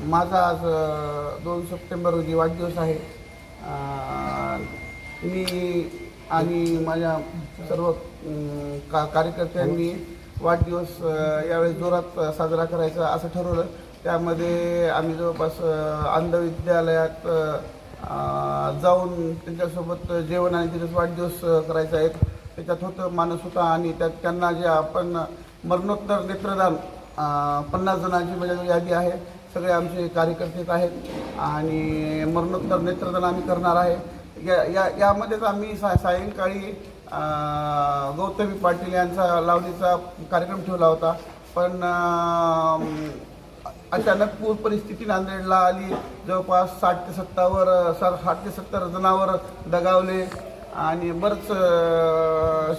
माझा आज दोन सप्टेंबर रोजी वाढदिवस आहे. मी आणि माझ्या सर्व का कार्यकर्त्यांनी वाढदिवस यावेळी जोरात साजरा करायचा असं ठरवलं. त्यामध्ये आम्ही जवळपास अंधविद्यालयात अंध विद्यालयात जाऊन त्यांच्यासोबत जेवण आणि तिथेच वाढदिवस करायचा आहे त्याच्यात होतं माणूस होता आणि त्यात त्यांना जे आपण मरणोत्तर नेत्रदान पन्नास जणांची माझ्याजवळ यादी आहे. सगळे आमचे कार्यकर्तेच आहेत आणि मरणोत्तर नेत्रदान आम्ही करणार आहे. या या यामध्येच आम्ही सा सायंकाळी गौतमी पाटील यांचा लावणीचा कार्यक्रम ठेवला होता. पण अचानक पूर परिस्थिती नांदेडला आली. जवळपास साठ ते सत्तावर सर साठ ते सत्तर जनावर दगावले आणि बरंच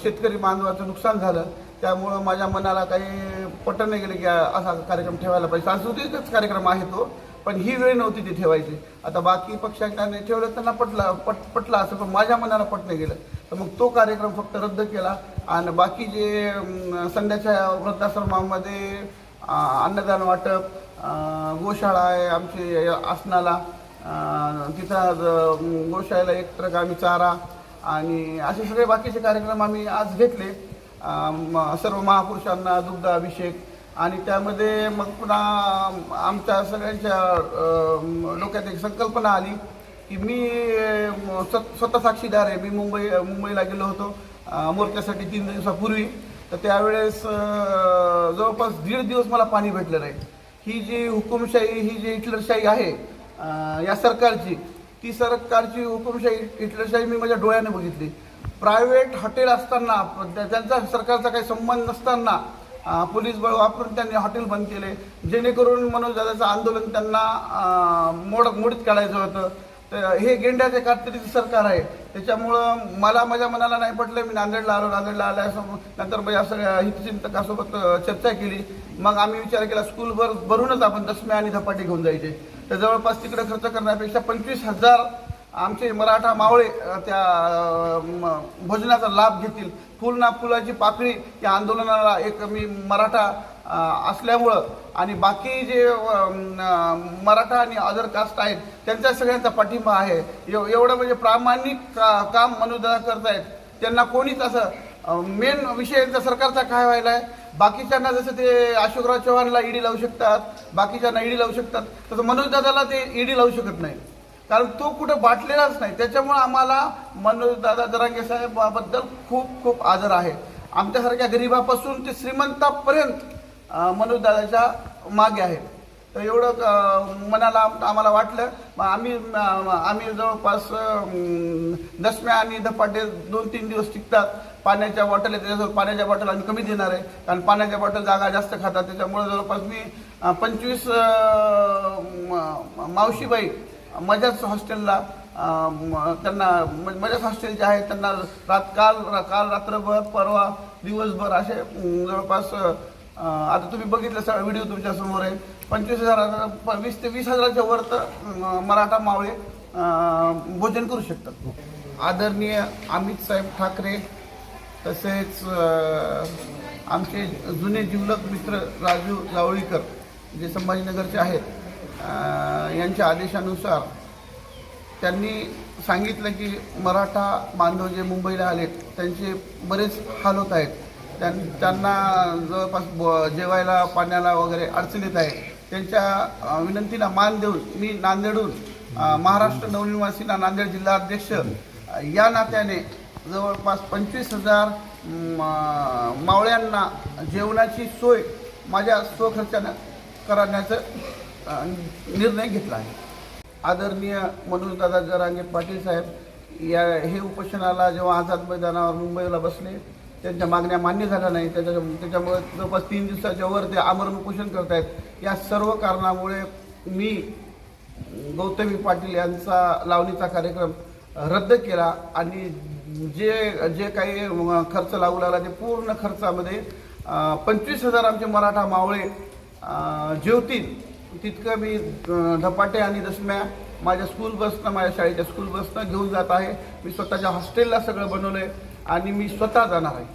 शेतकरी मानवाचं नुकसान झालं. त्यामुळं माझ्या मनाला काही पटत नाही गेलं की असा कार्यक्रम ठेवायला पाहिजे. सांस्कृतिकच कार्यक्रम आहे तो पण ही वेळ नव्हती ती ठेवायची. आता बाकी पक्षांनी ठेवलं त्यांना पटला पट पटला असं पण माझ्या मनाला पट नाही गेलं. तर मग तो कार्यक्रम फक्त रद्द केला आणि बाकी जे संध्याच्या वृद्धाश्रमामध्ये अन्नदान वाटप गोशाळा आहे आमची आसनाला तिथं आज, गोशाळेला एक ट्रक आम्ही चारा आणि असे सगळे बाकीचे कार्यक्रम आम्ही आज घेतले. सर्व महापुरुषांना दुग्ध अभिषेक. आणि त्यामध्ये मग पुन्हा आमच्या सगळ्यांच्या डोक्यात एक संकल्पना आली की मी स्वतः साक्षीदार आहे. मी मुंबई मुंबईला गेलो होतो मोर्चासाठी तीन दिवसापूर्वी. तर त्यावेळेस जवळपास दीड दिवस मला पाणी भेटलं नाही. ही जी हुकुमशाही ही जी हिटलरशाही आहे या सरकारची ती सरकारची हुकुमशाही हिटलरशाही मी माझ्या डोळ्याने बघितली. प्रायव्हेट हॉटेल असताना त्यांचा सरकारचा काही संबंध नसताना पोलीस बळ वापरून त्यांनी हॉटेल बंद केले. जेणेकरून मनोजदादाचं आंदोलन त्यांना मोड मोडीत काढायचं होतं. तर हे गेंड्याचे कातरीचं सरकार आहे. त्याच्यामुळं मला माझ्या मनाला नाही पटलं मी नांदेडला आलो नांदेडला आल्यासोबत नंतर म्हणजे सगळ्या हितचिंतकासोबत चर्चा केली. मग आम्ही विचार केला स्कूलभर भरूनच आपण दसम्या आणि धपाटे घेऊन जायचे. तर जवळपास तिकडे खर्च करण्यापेक्षा पंचवीस हजार आमचे मराठा मावळे त्या म, भोजनाचा लाभ घेतील. फुल ना फुलाची पाकळी या आंदोलनाला एक मी मराठा असल्यामुळं आणि बाकी जे मराठा आणि अदर कास्ट आहेत त्यांचा सगळ्यांचा पाठिंबा आहे. एव- एवढं म्हणजे प्रामाणिक का, काम मनोदना करतायत त्यांना कोणीच असं मेन विषय यांचा सरकारचा काय व्हायला आहे? बाकीच्यांना जसं ते अशोकराव चव्हाणला ईडी लावू शकतात बाकीच्यांना ईडी लावू शकतात तसं मनोज दादाला ते ईडी लावू शकत नाही. कारण तो कुठं बाटलेलाच नाही. त्याच्यामुळे आम्हाला मनोज दादा जरांगे साहेबाबद्दल खूप खूप आदर आहे. आमच्यासारख्या गरिबापासून ते श्रीमंतापर्यंत मनोजदादाच्या मनोज दादाच्या मागे आहे. तर एवढं मनाला आम्हाला वाटलं. आम्ही आम्ही जवळपास दसम्या आणि धपाटे दोन तीन दिवस टिकतात. पाण्याच्या बॉटल आहे त्याच्याजवळ पाण्याच्या बॉटल आम्ही कमी देणार आहे. कारण पाण्याच्या बॉटल जागा जास्त खातात. त्याच्यामुळे जवळपास मी पंचवीस मावशीबाई मजाच हॉस्टेलला त्यांना म- हॉस्टेल जे आहे त्यांना रात काल काल रात्रभर परवा दिवसभर असे जवळपास आता तुम्ही बघितलं सगळा व्हिडिओ तुमच्यासमोर आहे. पंचवीस हजार प- वीस ते वीस हजाराच्या वर तर मराठा मावळे भोजन करू शकतात. आदरणीय अमित साहेब ठाकरे तसेच आमचे जुने जिवलक मित्र राजू जावळीकर जे संभाजीनगरचे आहेत यांच्या आदेशानुसार त्यांनी सांगितलं की मराठा बांधव जे मुंबईला आलेत त्यांचे बरेच हाल होत आहेत. त्यां त्यांना जवळपास ब जेवायला पाण्याला वगैरे अडचण येत आहे. त्यांच्या विनंतीला मान देऊन मी नांदेडून महाराष्ट्र नवनिवासींना नांदेड जिल्हा अध्यक्ष या नात्याने जवळपास पंचवीस हजार म, मावळ्यांना जेवणाची सोय माझ्या स्वखर्चानं करण्याचं निर्णय घेतला आहे. आदरणीय मनोजदादा जरांगे पाटील साहेब या हे उपोषणाला जेव्हा आझाद मैदानावर मुंबईला बसले त्यांच्या मागण्या मान्य झाल्या नाही. त्याच्या त्याच्यामुळे जवळपास तीन दिवसाच्या वर ते आमरण उपोषण करत आहेत या सर्व कारणामुळे मी गौतमी पाटील यांचा लावणीचा कार्यक्रम रद्द केला आणि जे जे काही खर्च लागू लागला ते पूर्ण खर्चामध्ये पंचवीस हजार आमचे मराठा मावळे जेवतील तितकं मी अं, धपाटे आणि दसम्या माझ्या स्कूल बसनं माझ्या शाळेच्या स्कूल बसनं घेऊन जात आहे. मी स्वतःच्या हॉस्टेलला सगळं बनवलं आहे आणि मी स्वतः जाणार आहे.